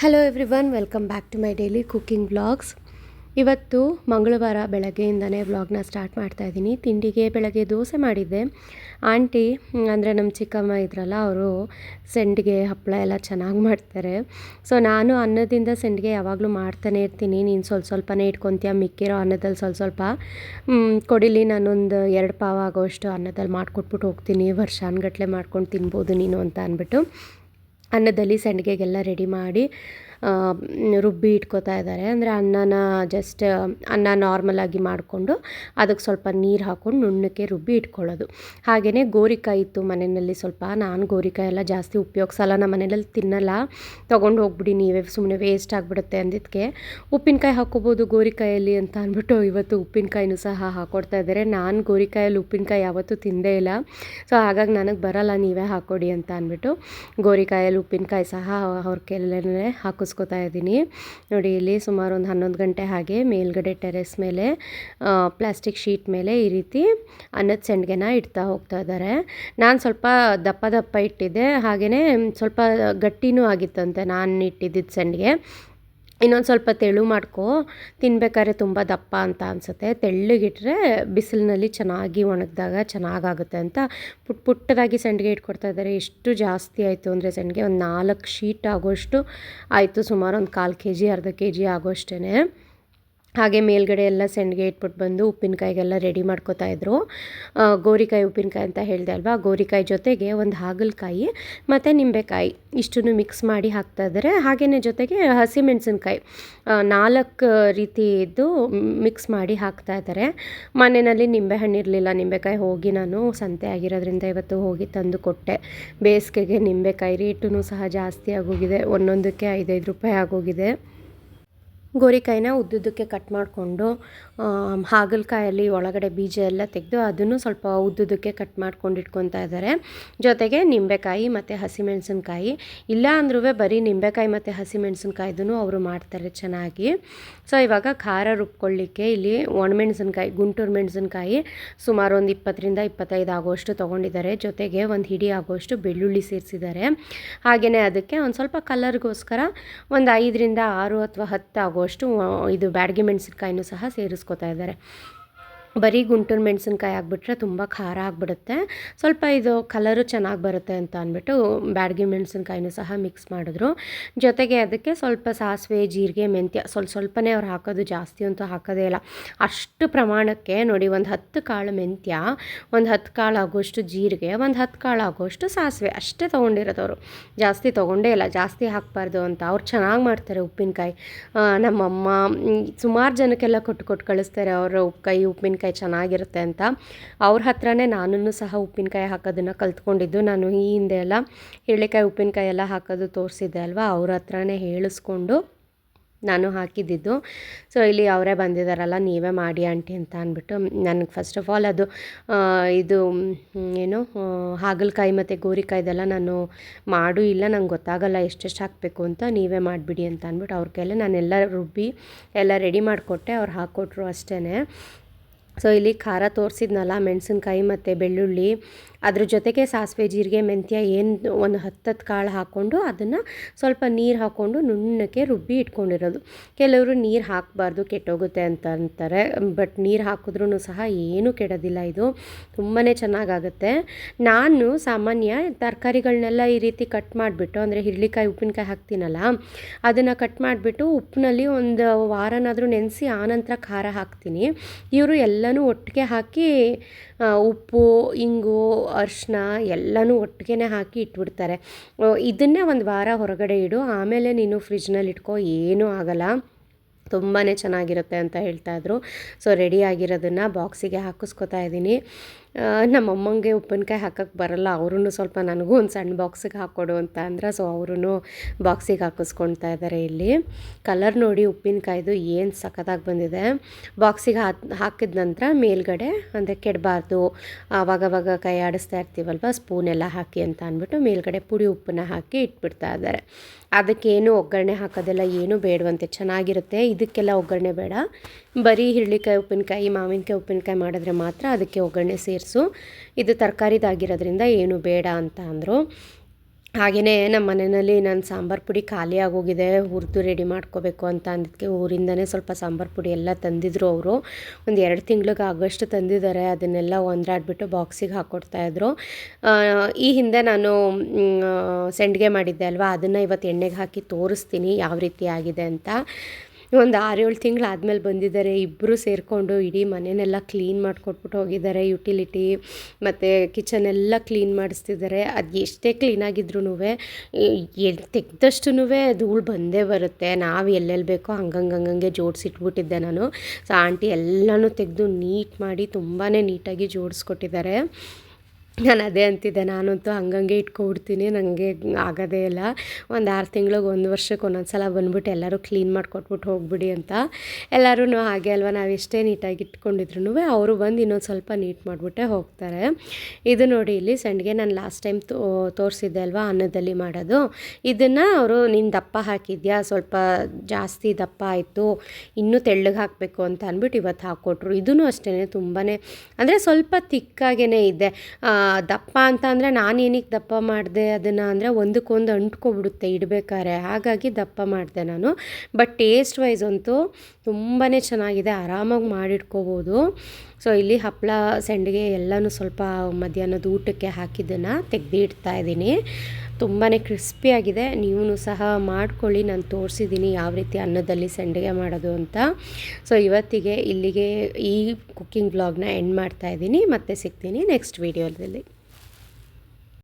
Hello everyone welcome back to my daily cooking vlogs ಇವತ್ತು ಮಂಗಳವಾರ ಬೆಳಗ್ಗೆಯಿಂದನೇ ವ್ಲಾಗ್ನ ಸ್ಟಾರ್ಟ್ ಮಾಡ್ತಾ ಇದ್ದೀನಿ. ತಿಂಡಿಗೆ ಬೆಳಗ್ಗೆ ದೋಸೆ ಮಾಡಿದ್ದೆ. ಆಂಟಿ ಅಂದರೆ ನಮ್ಮ ಚಿಕ್ಕಮ್ಮ ಇದ್ರಲ್ಲ, ಅವರು ಸೆಂಡಿಗೆ ಹಪ್ಪಳ ಎಲ್ಲ ಚೆನ್ನಾಗಿ ಮಾಡ್ತಾರೆ. ಸೊ ನಾನು ಅನ್ನದಿಂದ ಸೆಂಡಿಗೆ ಯಾವಾಗಲೂ ಮಾಡ್ತಾನೆ ಇರ್ತೀನಿ. ನೀನು ಸ್ವಲ್ಪ ಸ್ವಲ್ಪನೇ ಇಟ್ಕೊತೀಯ, ಮಿಕ್ಕಿರೋ ಅನ್ನದಲ್ಲಿ ಸ್ವಲ್ಪ ಸ್ವಲ್ಪ. ಕೊಡಿಲಿ ನಾನೊಂದು ಎರಡು ಪಾವ ಆಗೋಷ್ಟು ಅನ್ನದಲ್ಲಿ ಮಾಡಿಕೊಟ್ಬಿಟ್ಟು ಹೋಗ್ತೀನಿ. ವರ್ಷಾನ್ಗಟ್ಟಲೆ ಮಾಡ್ಕೊಂಡು ತಿನ್ಬೋದು ನೀನು ಅಂತ ಅಂದ್ಬಿಟ್ಟು. ಅನ್ನದಲ್ಲಿ ಸಂಡಿಗೆಗೆಲ್ಲ ರೆಡಿ ಮಾಡಿ ರುಬ್ಬಿ ಇಟ್ಕೋತಾ ಇದ್ದಾರೆ. ಅಂದರೆ ಅನ್ನನ ಜಸ್ಟ್ ಅನ್ನ ನಾರ್ಮಲಾಗಿ ಮಾಡಿಕೊಂಡು ಅದಕ್ಕೆ ಸ್ವಲ್ಪ ನೀರು ಹಾಕ್ಕೊಂಡು ನುಣ್ಣಕ್ಕೆ ರುಬ್ಬಿ ಇಟ್ಕೊಳ್ಳೋದು. ಹಾಗೆಯೇ ಗೋರಿಕಾಯಿ ಇತ್ತು ಮನೆಯಲ್ಲಿ ಸ್ವಲ್ಪ. ನಾನು ಗೋರಿಕಾಯಿ ಎಲ್ಲ ಜಾಸ್ತಿ ಉಪಯೋಗಿಸಲ್ಲ. ನಮ್ಮ ಮನೆಯಲ್ಲಿ ತಿನ್ನಲ್ಲ. ತೊಗೊಂಡು ಹೋಗ್ಬಿಡಿ ನೀವೇ. ಸುಮ್ಮನೆ ವೇಸ್ಟ್ ಆಗಿಬಿಡುತ್ತೆ ಅಂದಿದ್ದಕ್ಕೆ ಉಪ್ಪಿನಕಾಯಿ ಹಾಕ್ಕೋಬೋದು ಗೋರಿಕಾಯಲ್ಲಿ ಅಂತ ಅಂದ್ಬಿಟ್ಟು ಇವತ್ತು ಉಪ್ಪಿನಕಾಯಿನೂ ಸಹ ಹಾಕ್ಕೊಡ್ತಾ ಇದ್ದಾರೆ. ನಾನು ಗೋರಿಕಾಯಲ್ಲಿ ಉಪ್ಪಿನಕಾಯಿ ಯಾವತ್ತೂ ತಿಂದೇ ಇಲ್ಲ. ಸೊ ಹಾಗಾಗಿ ನನಗೆ ಬರಲ್ಲ. ನೀವೇ ಹಾಕ್ಕೊಡಿ ಅಂತ ಅಂದ್ಬಿಟ್ಟು ಗೋರಿಕಾಯಲ್ಲಿ ಉಪ್ಪಿನಕಾಯಿ ಸಹ ಅವ್ರ ಕೆಲ್ಲೇ ಹಾಕಿಸ್ಕೊತಾ ಇದ್ದೀನಿ. ನೋಡಿ, ಇಲ್ಲಿ ಸುಮಾರು ಒಂದು ಹನ್ನೊಂದು ಗಂಟೆ ಹಾಗೆ ಮೇಲ್ಗಡೆ ಟೆರೆಸ್ ಮೇಲೆ ಪ್ಲಾಸ್ಟಿಕ್ ಶೀಟ್ ಮೇಲೆ ಈ ರೀತಿ ಅನ್ನದ ಸಂಡ್ಗೆನ ಇಡ್ತಾ ಹೋಗ್ತಾ ಇದ್ದಾರೆ. ನಾನು ಸ್ವಲ್ಪ ದಪ್ಪ ದಪ್ಪ ಇಟ್ಟಿದ್ದೆ. ಹಾಗೆಯೇ ಸ್ವಲ್ಪ ಗಟ್ಟಿನೂ ಆಗಿತ್ತಂತೆ ನಾನು ಇಟ್ಟಿದ್ದಿದ್ದು ಸಂಡಿಗೆ ಇನ್ನೊಂದು ಸ್ವಲ್ಪ ತೆಳು ಮಾಡ್ಕೊ. ತಿನ್ಬೇಕಾದ್ರೆ ತುಂಬ ದಪ್ಪ ಅಂತ ಅನಿಸುತ್ತೆ. ತೆಳ್ಳಗಿಟ್ರೆ ಬಿಸಿಲಿನಲ್ಲಿ ಚೆನ್ನಾಗಿ ಒಣಗಿದಾಗ ಚೆನ್ನಾಗಾಗುತ್ತೆ ಅಂತ ಪುಟ್ ಪುಟ್ಟದಾಗಿ ಸಂಡಿಗೆ ಇಟ್ಕೊಡ್ತಾ ಇದ್ದಾರೆ. ಎಷ್ಟು ಜಾಸ್ತಿ ಆಯಿತು ಅಂದರೆ ಸಂಡಿಗೆ ಒಂದು ನಾಲ್ಕು ಶೀಟ್ ಆಗೋಷ್ಟು ಆಯಿತು. ಸುಮಾರು ಒಂದು ಕಾಲು ಕೆ ಜಿ ಅರ್ಧ ಕೆ ಜಿ ಆಗೋಷ್ಟೇ ಹಾಗೆ ಮೇಲ್ಗಡೆ ಎಲ್ಲ ಸೆಂಡ್ಗೆ ಇಟ್ಬಿಟ್ಟು ಬಂದು ಉಪ್ಪಿನಕಾಯಿಗೆಲ್ಲ ರೆಡಿ ಮಾಡ್ಕೋತಾ ಇದ್ರು. ಗೋರಿಕಾಯಿ ಉಪ್ಪಿನಕಾಯಿ ಅಂತ ಹೇಳಿದೆ ಅಲ್ವಾ? ಗೋರಿಕಾಯಿ ಜೊತೆಗೆ ಒಂದು ಹಾಗಲಕಾಯಿ ಮತ್ತು ನಿಂಬೆಕಾಯಿ ಇಷ್ಟನ್ನು ಮಿಕ್ಸ್ ಮಾಡಿ ಹಾಕ್ತಾ ಇದ್ದಾರೆ. ಹಾಗೆಯೇ ಜೊತೆಗೆ ಹಸಿಮೆಣಸಿನ್ಕಾಯಿ ನಾಲ್ಕು ರೀತಿದ್ದು ಮಿಕ್ಸ್ ಮಾಡಿ ಹಾಕ್ತಾ ಇದ್ದಾರೆ. ಮನೆಯಲ್ಲಿ ನಿಂಬೆಹಣ್ಣು ಇರಲಿಲ್ಲ. ನಿಂಬೆಕಾಯಿ ಹೋಗಿ ನಾನು ಸಂತೆ ಆಗಿರೋದ್ರಿಂದ ಇವತ್ತು ಹೋಗಿ ತಂದು ಕೊಟ್ಟೆ. ಬೇಸಿಗೆಗೆ ನಿಂಬೆಕಾಯಿ ರೇಟೂ ಸಹ ಜಾಸ್ತಿ ಆಗೋಗಿದೆ. ಒಂದೊಂದಕ್ಕೆ ಐದೈದು ರೂಪಾಯಿ ಆಗೋಗಿದೆ. ಗೋರಿಕಾಯಿನ ಉದ್ದುದ್ದಕ್ಕೆ ಕಟ್ ಮಾಡಿಕೊಂಡು ಹಾಗಲಕಾಯಲ್ಲಿ ಒಳಗಡೆ ಬೀಜ ಎಲ್ಲ ತೆಗೆದು ಅದನ್ನು ಸ್ವಲ್ಪ ಉದ್ದುದ್ದಕ್ಕೆ ಕಟ್ ಮಾಡ್ಕೊಂಡು ಇಟ್ಕೊತಾ ಇದ್ದಾರೆ. ಜೊತೆಗೆ ನಿಂಬೆಕಾಯಿ ಮತ್ತು ಹಸಿಮೆಣಸಿನ್ಕಾಯಿ, ಇಲ್ಲ ಅಂದ್ರೂ ಬರೀ ನಿಂಬೆಕಾಯಿ ಮತ್ತು ಹಸಿಮೆಣಸಿನ್ಕಾಯ್ದು ಅವರು ಮಾಡ್ತಾರೆ ಚೆನ್ನಾಗಿ. ಸೊ ಇವಾಗ ಖಾರ ರುಬ್ಕೊಳ್ಳಿಕ್ಕೆ ಇಲ್ಲಿ ಒಣಮೆಣಸಿನ್ಕಾಯಿ, ಗುಂಟೂರು ಮೆಣಸಿನ್ಕಾಯಿ ಸುಮಾರು ಒಂದು ಇಪ್ಪತ್ತರಿಂದ ಇಪ್ಪತ್ತೈದು ಆಗೋಷ್ಟು ತೊಗೊಂಡಿದ್ದಾರೆ. ಜೊತೆಗೆ ಒಂದು ಹಿಡಿ ಆಗೋಷ್ಟು ಬೆಳ್ಳುಳ್ಳಿ ಸೇರಿಸಿದ್ದಾರೆ. ಹಾಗೆಯೇ ಅದಕ್ಕೆ ಒಂದು ಸ್ವಲ್ಪ ಕಲರ್ಗೋಸ್ಕರ ಒಂದು ಐದರಿಂದ ಆರು ಅಥವಾ ಹತ್ತು ಆಗೋಷ್ಟು ಇದು ಬ್ಯಾಡಗಿ ಮೆಣಸಿನ್ಕಾಯಿನೂ ಸಹ ಸೇರಿಸ್ಕೊತಾ ಇದ್ದಾರೆ. ಬರೀ ಗುಂಟೂರು ಮೆಣಸಿನ್ಕಾಯಿ ಹಾಕ್ಬಿಟ್ರೆ ತುಂಬ ಖಾರ ಆಗಿಬಿಡುತ್ತೆ. ಸ್ವಲ್ಪ ಇದು ಕಲರು ಚೆನ್ನಾಗಿ ಬರುತ್ತೆ ಅಂತ ಅಂದ್ಬಿಟ್ಟು ಬ್ಯಾಡಗಿ ಮೆಣಸಿನ್ಕಾಯಿನೂ ಸಹ ಮಿಕ್ಸ್ ಮಾಡಿದ್ರು. ಜೊತೆಗೆ ಅದಕ್ಕೆ ಸ್ವಲ್ಪ ಸಾಸಿವೆ, ಜೀರಿಗೆ, ಮೆಂತ್ಯ ಸ್ವಲ್ಪ ಸ್ವಲ್ಪನೇ ಅವ್ರು ಹಾಕೋದು ಜಾಸ್ತಿ ಅಂತೂ ಹಾಕೋದೇ ಇಲ್ಲ. ಅಷ್ಟು ಪ್ರಮಾಣಕ್ಕೆ ನೋಡಿ ಒಂದು ಹತ್ತು ಕಾಳು ಮೆಂತ್ಯ, ಒಂದು ಹತ್ತು ಕಾಳು ಆಗೋಷ್ಟು ಜೀರಿಗೆ, ಒಂದು ಹತ್ತು ಕಾಳು ಆಗೋಷ್ಟು ಸಾಸಿವೆ ಅಷ್ಟೇ ತೊಗೊಂಡಿರೋದು ಜಾಸ್ತಿ ತೊಗೊಂಡೇ ಇಲ್ಲ, ಜಾಸ್ತಿ ಹಾಕಬಾರ್ದು ಅಂತ ಅವ್ರು ಚೆನ್ನಾಗಿ ಮಾಡ್ತಾರೆ ಉಪ್ಪಿನಕಾಯಿ. ನಮ್ಮಮ್ಮ ಸುಮಾರು ಜನಕ್ಕೆಲ್ಲ ಕೊಟ್ಟು ಕೊಟ್ಟು ಕಳಿಸ್ತಾರೆ ಅವರ ಕೈ ಉಪ್ಪಿನಕಾಯಿ ಚೆನ್ನಾಗಿರುತ್ತೆ ಅಂತ. ಅವ್ರ ಹತ್ರನೇ ನಾನು ಸಹ ಉಪ್ಪಿನಕಾಯಿ ಹಾಕೋದನ್ನು ಕಲ್ತ್ಕೊಂಡಿದ್ದು. ನಾನು ಈ ಹಿಂದೆ ಎಲ್ಲ ಹಿರಳಿಕಾಯಿ ಉಪ್ಪಿನಕಾಯಿ ಎಲ್ಲ ಹಾಕೋದು ತೋರಿಸಿದ್ದೆ ಅಲ್ವಾ? ಅವ್ರ ಹತ್ರನೇ ಹೇಳಿಸ್ಕೊಂಡು ನಾನು ಹಾಕಿದ್ದಿದ್ದು. ಸೊ ಇಲ್ಲಿ ಅವರೇ ಬಂದಿದ್ದಾರಲ್ಲ, ನೀವೇ ಮಾಡಿ ಆಂಟಿ ಅಂತ ಅಂದ್ಬಿಟ್ಟು. ನನಗೆ ಫಸ್ಟ್ ಆಫ್ ಆಲ್ ಅದು ಇದು ಏನು ಹಾಗಲಕಾಯಿ ಮತ್ತು ಗೋರಿಕಾಯ್ದೆಲ್ಲ ನಾನು ಮಾಡು, ಇಲ್ಲ ನಂಗೆ ಗೊತ್ತಾಗಲ್ಲ, ಎಷ್ಟೆಷ್ಟು ಹಾಕಬೇಕು ಅಂತ ನೀವೇ ಮಾಡಿಬಿಡಿ ಅಂತ ಅಂದ್ಬಿಟ್ಟು ಅವ್ರ ಕೈಲೇ ನಾನೆಲ್ಲ ರುಬ್ಬಿ ಎಲ್ಲ ರೆಡಿ ಮಾಡಿಕೊಟ್ಟೆ. ಅವ್ರು ಹಾಕ್ಕೊಟ್ರು ಅಷ್ಟೇ ಸೊ ಇಲ್ಲಿ ಖಾರ ತೋರಿಸಿದ್ನಲ್ಲ, ಮೆಣಸಿನ್ಕಾಯಿ ಮತ್ತು ಬೆಳ್ಳುಳ್ಳಿ. ಅದ್ರ ಜೊತೆಗೆ ಸಾಸಿವೆ, ಜೀರಿಗೆ, ಮೆಂತ್ಯ ಏನು ಒಂದು ಹತ್ತತ್ತು ಕಾಳು ಹಾಕ್ಕೊಂಡು ಅದನ್ನು ಸ್ವಲ್ಪ ನೀರು ಹಾಕ್ಕೊಂಡು ನುಣ್ಣಕ್ಕೆ ರುಬ್ಬಿ ಇಟ್ಕೊಂಡಿರೋದು. ಕೆಲವರು ನೀರು ಹಾಕಬಾರ್ದು, ಕೆಟ್ಟೋಗುತ್ತೆ ಅಂತ ಅಂತಾರೆ. ಬಟ್ ನೀರು ಹಾಕಿದ್ರೂ ಸಹ ಏನೂ ಕೆಡೋದಿಲ್ಲ ಇದು. ತುಂಬಾ ಚೆನ್ನಾಗಾಗುತ್ತೆ. ನಾನು ಸಾಮಾನ್ಯ ತರಕಾರಿಗಳನ್ನೆಲ್ಲ ಈ ರೀತಿ ಕಟ್ ಮಾಡಿಬಿಟ್ಟು, ಅಂದರೆ ಹಿರ್ಳಿಕಾಯಿ ಉಪ್ಪಿನಕಾಯಿ ಹಾಕ್ತೀನಲ್ಲ, ಅದನ್ನು ಕಟ್ ಮಾಡಿಬಿಟ್ಟು ಉಪ್ಪಿನಲ್ಲಿ ಒಂದು ವಾರನಾದರೂ ನೆನೆಸಿ ಆನಂತರ ಖಾರ ಹಾಕ್ತೀನಿ. ಇವರು ಎಲ್ಲನೂ ಒಟ್ಟಿಗೆ ಹಾಕಿ ಉಪ್ಪು, ಇಂಗು ಅರಿಶಿನ ಎಲ್ಲನೂ ಒಟ್ಟಿಗೆ ಹಾಕಿ ಇಟ್ಬಿಡ್ತಾರೆ. ಇದನ್ನೇ ಒಂದು ವಾರ ಹೊರಗಡೆ ಇಡು. ಆಮೇಲೆ ನೀನು ಫ್ರಿಜ್ನಲ್ಲಿ ಇಟ್ಕೋ. ಏನೂ ಆಗಲ್ಲ. ತುಂಬಾ ಚೆನ್ನಾಗಿರುತ್ತೆ ಅಂತ ಹೇಳ್ತಾ ಇದ್ರು. ಸೊ, ರೆಡಿ ಆಗಿರೋದನ್ನು ಬಾಕ್ಸಿಗೆ ಹಾಕಿಸ್ಕೊತಾ ಇದ್ದೀನಿ. ನಮ್ಮ ಅಮ್ಮಂಗೆ ಉಪ್ಪಿನಕಾಯಿ ಹಾಕಕ್ಕೆ ಬರಲ್ಲ ಅವ್ರೂ ಸ್ವಲ್ಪ ನನಗೂ ಒಂದು ಸಣ್ಣ ಬಾಕ್ಸಿಗೆ ಹಾಕ್ಕೊಡು ಅಂತ ಅಂದ್ರೆ ಸೊ ಅವರು ಬಾಕ್ಸಿಗೆ ಹಾಕಿಸ್ಕೊಳ್ತಾ ಇದ್ದಾರೆ ಇಲ್ಲಿ. ಕಲರ್ ನೋಡಿ ಉಪ್ಪಿನಕಾಯ್ದು ಏನು ಸಖತ್ತಾಗಿ ಬಂದಿದೆ. ಬಾಕ್ಸಿಗೆ ಹಾಕ್, ಹಾಕಿದ ನಂತರ ಮೇಲ್ಗಡೆ ಅಂದರೆ ಕೆಡಬಾರ್ದು, ಆವಾಗವಾಗ ಕೈ ಆಡಿಸ್ತಾ ಇರ್ತೀವಲ್ವ ಸ್ಪೂನ್ ಎಲ್ಲ ಹಾಕಿ ಅಂತ ಅಂದ್ಬಿಟ್ಟು ಮೇಲ್ಗಡೆ ಪುಡಿ ಉಪ್ಪನ್ನ ಹಾಕಿ ಇಟ್ಬಿಡ್ತಾ ಇದ್ದಾರೆ ಅದಕ್ಕೇನು ಒಗ್ಗರಣೆ ಹಾಕೋದೆಲ್ಲ ಏನೂ ಬೇಡವಂತೆ, ಚೆನ್ನಾಗಿರುತ್ತೆ. ಇದಕ್ಕೆಲ್ಲ ಒಗ್ಗರಣೆ ಬೇಡ. ಬರೀ ಹಿರ್ಳಿಕಾಯಿ ಉಪ್ಪಿನಕಾಯಿ, ಮಾವಿನಕಾಯಿ ಉಪ್ಪಿನಕಾಯಿ ಮಾಡಿದ್ರೆ ಮಾತ್ರ ಅದಕ್ಕೆ ಒಗ್ಗರಣೆ ಸೇರಿಸು ಇದು ತರಕಾರಿದಾಗಿರೋದ್ರಿಂದ ಏನು ಬೇಡ ಅಂತ ಅಂದರು. ಹಾಗೆಯೇ ನಮ್ಮ ಮನೆಯಲ್ಲಿ ನಾನು ಸಾಂಬಾರು ಪುಡಿ ಖಾಲಿ ಆಗೋಗಿದೆ ಹುರಿದು ರೆಡಿ ಮಾಡ್ಕೋಬೇಕು ಅಂತ ಅಂದಿದ್ದಕ್ಕೆ ಊರಿಂದನೇ ಸ್ವಲ್ಪ ಸಾಂಬಾರು ಪುಡಿ ಎಲ್ಲ ತಂದಿದ್ರು ಅವರು. ಒಂದು ಎರಡು ತಿಂಗ್ಳಿಗೆ ಆಗೋಷ್ಟು ತಂದಿದ್ದಾರೆ, ಅದನ್ನೆಲ್ಲ ಒಂದ್ರಾಡ್ಬಿಟ್ಟು ಬಾಕ್ಸಿಗೆ ಹಾಕ್ಕೊಡ್ತಾಯಿದ್ರು ಈ ಹಿಂದೆ ನಾನು ಸೆಂಡ್ಗೆ ಮಾಡಿದ್ದೆ ಅಲ್ವಾ? ಅದನ್ನು ಇವತ್ತು ಎಣ್ಣೆಗೆ ಹಾಕಿ ತೋರಿಸ್ತೀನಿ, ಯಾವ ರೀತಿ ಆಗಿದೆ ಅಂತ. ಒಂದು ಆರೇಳು ಆದಮೇಲೆ ಬಂದಿದ್ದಾರೆ ಇಬ್ಬರು ಸೇರಿಕೊಂಡು ಇಡೀ ಮನೆಯನ್ನೆಲ್ಲ ಕ್ಲೀನ್ ಮಾಡಿಕೊಟ್ಬಿಟ್ಟು ಹೋಗಿದ್ದಾರೆ ಯುಟಿಲಿಟಿ ಮತ್ತು ಕಿಚನ್ ಎಲ್ಲ ಕ್ಲೀನ್ ಮಾಡಿಸ್ತಿದ್ದಾರೆ. ಅದು ಎಷ್ಟೇ ಕ್ಲೀನಾಗಿದ್ರೂ ತೆಗೆದಷ್ಟು ಧೂಳು ಬಂದೇ ಬರುತ್ತೆ. ನಾವು ಎಲ್ಲೆಲ್ಲಿ ಬೇಕೋ ಹಂಗಂಗೆ ಜೋಡಿಸಿಟ್ಬಿಟ್ಟಿದ್ದೆ ನಾನು. ಸೊ ಆಂಟಿ ಎಲ್ಲನೂ ತೆಗೆದು ನೀಟ್ ಮಾಡಿ ತುಂಬಾ ನೀಟಾಗಿ ಜೋಡಿಸ್ಕೊಟ್ಟಿದ್ದಾರೆ. ನಾನು ಅದೇ ಅಂತಿದ್ದೆ. ನಾನಂತೂ ಹಂಗಂಗೆ ಇಟ್ಕೊಬಿಡ್ತೀನಿ. ನನಗೆ ಆಗೋದೇ ಇಲ್ಲ. ಒಂದು ಆರು ತಿಂಗ್ಳಿಗೆ ಒಂದು ವರ್ಷಕ್ಕೆ ಒಂದೊಂದು ಸಲ ಬಂದ್ಬಿಟ್ಟು ಎಲ್ಲರೂ ಕ್ಲೀನ್ ಮಾಡಿಕೊಟ್ಬಿಟ್ಟು ಹೋಗ್ಬಿಡಿ ಅಂತ. ಎಲ್ಲರೂ ಹಾಗೆ ಅಲ್ವಾ? ನಾವು ಎಷ್ಟೇ ನೀಟಾಗಿ ಇಟ್ಕೊಂಡಿದ್ರು ಅವರು ಬಂದು ಇನ್ನೊಂದು ಸ್ವಲ್ಪ ನೀಟ್ ಮಾಡಿಬಿಟ್ಟೆ ಹೋಗ್ತಾರೆ. ಇದು ನೋಡಿ ಇಲ್ಲಿ ಸಂಡಿಗೆ ನಾನು ಲಾಸ್ಟ್ ಟೈಮ್ ತೋರಿಸಿದ್ದೆ ಅಲ್ವಾ? ಅನ್ನದಲ್ಲಿ ಮಾಡೋದು. ಇದನ್ನು ಅವರು ನಿನ್ನ ದಪ್ಪ ಹಾಕಿದ್ಯಾ? ಸ್ವಲ್ಪ ಜಾಸ್ತಿ ದಪ್ಪ ಆಯಿತು. ಇನ್ನೂ ತೆಳ್ಳಗೆ ಹಾಕಬೇಕು ಅಂತ ಅಂದ್ಬಿಟ್ಟು ಇವತ್ತು ಹಾಕ್ಕೊಟ್ರು ಇದೂ ಅಷ್ಟೇ ತುಂಬಾ ಅಂದರೆ ಸ್ವಲ್ಪ ತಿಕ್ಕಾಗೇ ಇದೆ. ದಪ್ಪ ಅಂತ ಅಂದರೆ ನಾನು ಏನಕ್ಕೆ ದಪ್ಪ ಮಾಡಿದೆ ಅದನ್ನು ಅಂದರೆ ಒಂದಕ್ಕೊಂದು ಅಂಟ್ಕೊಬಿಡುತ್ತೆ ಇಡಬೇಕಾದ್ರೆ. ಹಾಗಾಗಿ ದಪ್ಪ ಮಾಡಿದೆ ನಾನು. ಬಟ್ ಟೇಸ್ಟ್ ವೈಸ್ ಅಂತೂ ತುಂಬಾ ಚೆನ್ನಾಗಿದೆ. ಆರಾಮಾಗಿ ಮಾಡಿಟ್ಕೋಬೋದು. ಸೊ ಇಲ್ಲಿ ಹಪ್ಪಳ ಸೆಂಡಿಗೆ ಎಲ್ಲನೂ ಸ್ವಲ್ಪ ಮಧ್ಯಾಹ್ನದ ಊಟಕ್ಕೆ ಹಾಕಿದ್ದನ್ನು ತೆಗೆದಿಡ್ತಾ ಇದ್ದೀನಿ. ತುಂಬಾ ಕ್ರಿಸ್ಪಿಯಾಗಿದೆ ನೀವು ಸಹ ಮಾಡ್ಕೊಳ್ಳಿ. ನಾನು ತೋರಿಸಿದ್ದೀನಿ ಯಾವ ರೀತಿ ಅನ್ನದಲ್ಲಿ ಸಂಡಿಗೆ ಮಾಡೋದು ಅಂತ. ಸೊ ಇವತ್ತಿಗೆ ಇಲ್ಲಿಗೆ ಈ ಕುಕ್ಕಿಂಗ್ ಬ್ಲಾಗ್ನ ಎಂಡ್ ಮಾಡ್ತಾ ಇದ್ದೀನಿ. ಮತ್ತೆ ಸಿಗ್ತೀನಿ ನೆಕ್ಸ್ಟ್ ವೀಡಿಯೋದಲ್ಲಿ